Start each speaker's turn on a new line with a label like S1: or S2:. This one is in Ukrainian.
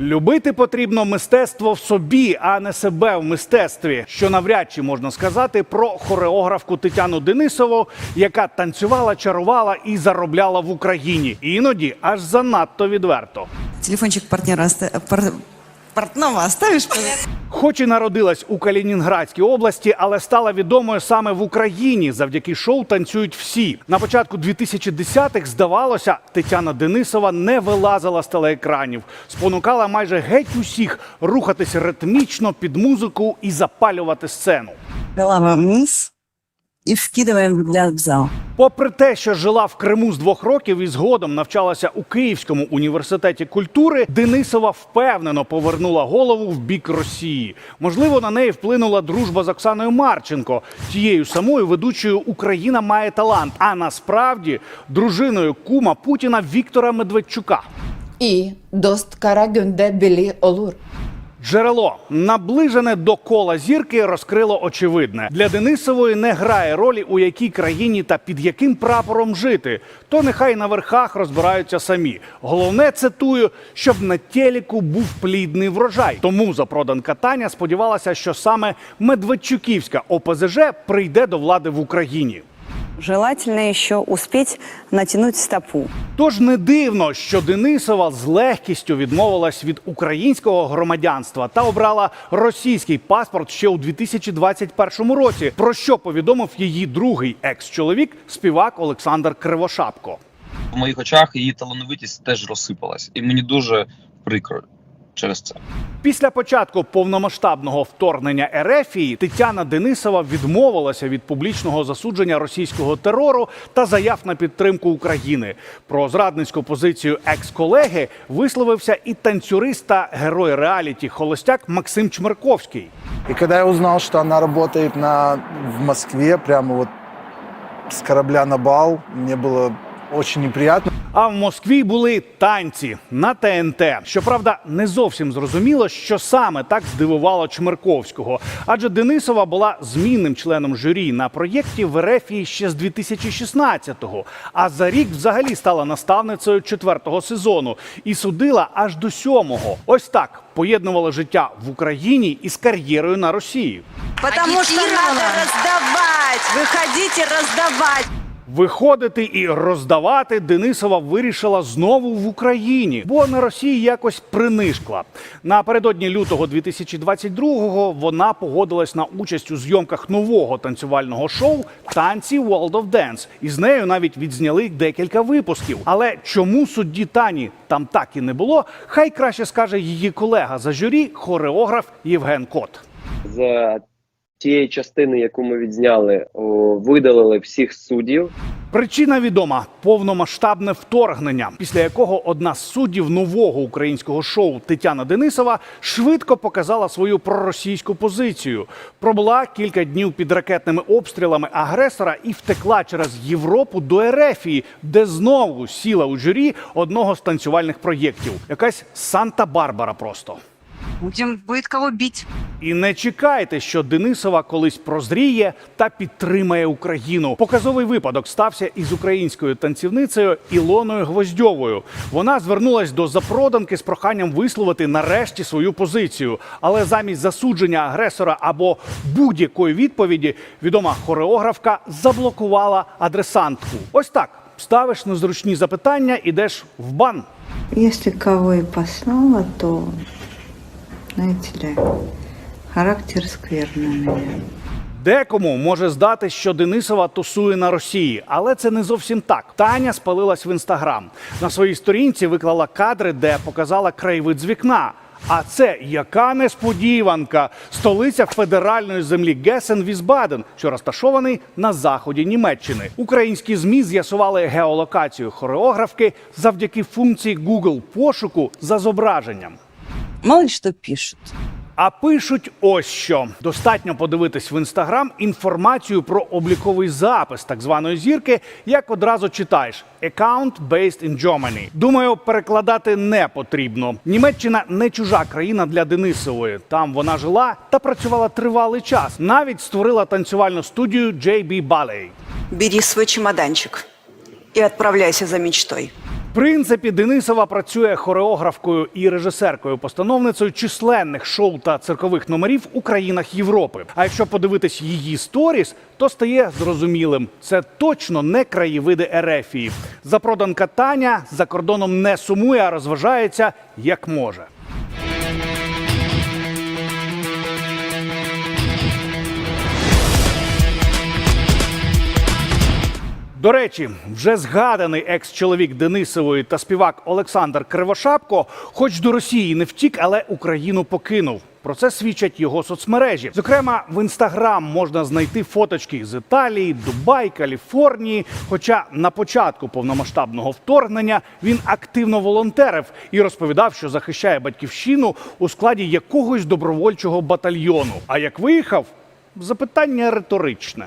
S1: Любити потрібно мистецтво в собі, а не себе в мистецтві. Що навряд чи можна сказати про хореографку Тетяну Денисову, яка танцювала, чарувала і заробляла в Україні. Іноді аж занадто відверто.
S2: Телефончик партнера пар- портного оставишь?
S1: Хоч і народилась у Калінінградській області, але стала відомою саме в Україні. Завдяки шоу танцюють всі. На початку 2010-х, здавалося, Тетяна Денисова не вилазила з телеекранів, спонукала майже геть усіх рухатись ритмічно під музику і запалювати сцену.
S2: Голова вниз и вскидываем взгляд в зал.
S1: Попри те, що жила в Криму з двох років і згодом навчалася у Київському університеті культури, Денисова впевнено повернула голову в бік Росії. Можливо, на неї вплинула дружба з Оксаною Марченко, тією самою ведучою Україна має талант. А насправді дружиною кума Путіна Віктора Медведчука.
S3: і дост кара гюнде білі олур.
S1: Джерело наближене до кола зірки розкрило очевидне для Денисової не грає ролі у якій країні та під яким прапором жити. То нехай на верхах розбираються самі. Головне цитую, щоб на телеку був плідний врожай. Тому запроданка Таня сподівалася, що саме Медведчуківська ОПЗЖ прийде до влади в Україні.
S4: Желательно еще успеть натянуть стопу.
S1: Тож не дивно, що Денисова з легкістю відмовилась від українського громадянства та обрала російський паспорт ще у 2021 році. Про що повідомив її другий екс-чоловік, співак Олександр Кривошапко.
S5: в моїх очах її талановитість теж розсипалась, і мені дуже прикро через це.
S1: Після початку повномасштабного вторгнення Ерефії Тетяна Денисова відмовилася від публічного засудження російського терору та заяв на підтримку України. Про зрадницьку позицію екс-колеги висловився і танцюрист та герой реаліті холостяк Максим Чмерковський.
S6: И когда я узнал, что она работает на, в Москве, прямо вот с корабля на бал, мне было очень неприятно.
S1: А в Москві були танці на ТНТ. Щоправда, не зовсім зрозуміло, що саме так здивувало Чмерковського. Адже Денисова була змінним членом журі на проєкті в Ерефії ще з 2016-го. А за рік взагалі стала наставницею четвертого сезону і судила аж до сьомого. Ось так поєднувала життя в Україні із кар'єрою на Росії.
S4: Потому что надо раздавать. Выходите раздавать.
S1: Виходити і роздавати Денисова вирішила знову в Україні, бо на Росії якось принишкла. Напередодні лютого 2022-го вона погодилась на участь у зйомках нового танцювального шоу Танці World of Dance. І з нею навіть відзняли декілька випусків. Але чому судді Тані там так і не було? Хай краще скаже її колега за журі, хореограф Євген Кот.
S7: з тієї частини, яку ми відзняли, видалили всіх суддів.
S1: Причина відома повномасштабне вторгнення, після якого одна з суддів нового українського шоу Тетяна Денисова швидко показала свою проросійську позицію. Пробула кілька днів під ракетними обстрілами агресора і втекла через Європу до Ерефії, де знову сіла у журі одного з танцювальних проєктів. Якась Санта-Барбара просто.
S4: Будем, будет кого бить.
S1: І не чекайте, що Денисова колись прозріє та підтримає Україну. Показовий випадок стався із українською танцівницею Ілоною Гвоздьовою. Вона звернулась до запроданки з проханням висловити нарешті свою позицію. Але замість засудження агресора або будь-якої відповіді відома хореографка заблокувала адресантку. Ось так ставиш незручні запитання, ідеш в бан.
S8: Если кого и послала, то, знаете ли, характер скверный у меня.
S1: Декому може здати, що Денисова тусує на Росії, але це не зовсім так. Таня спалилась в інстаграм. На своїй сторінці виклала кадри, де показала краєвид з вікна. А це яка несподіванка! Столиця федеральної землі Гесен Візбаден, що розташований на заході Німеччини. Українські змі з'ясували геолокацію хореографки завдяки функції Google пошуку за зображенням.
S2: Мало ли что пишут.
S1: А пишуть ось що достатньо подивитись в інстаграм інформацію про обліковий запис так званої зірки, як одразу читаєш «Account based in Germany». Думаю, перекладати не потрібно. Німеччина не чужа країна для Денисової. Там вона жила та працювала тривалий час. Навіть створила танцювальну студію JB Ballet.
S4: Бери свой чемоданчик и отправляйся за мечтой.
S1: Принципі, Денисова працює хореографкою і режисеркою, постановницею численних шоу та циркових номерів у країнах Європи. А якщо подивитись її сторіс, то стає зрозумілим, це точно не краєвиди Ерефії. Запроданка Таня за кордоном не сумує, а розважається як може. До речі, вже згаданий екс-чоловік Денисової та співак Олександр Кривошапко, хоч до Росії не втік, але Україну покинув. Про це свідчать його соцмережі. Зокрема, в інстаграм можна знайти фоточки з Італії, Дубай, Каліфорнії. Хоча на початку повномасштабного вторгнення він активно волонтерив і розповідав, що захищає батьківщину у складі якогось добровольчого батальйону. А як виїхав, запитання риторичне.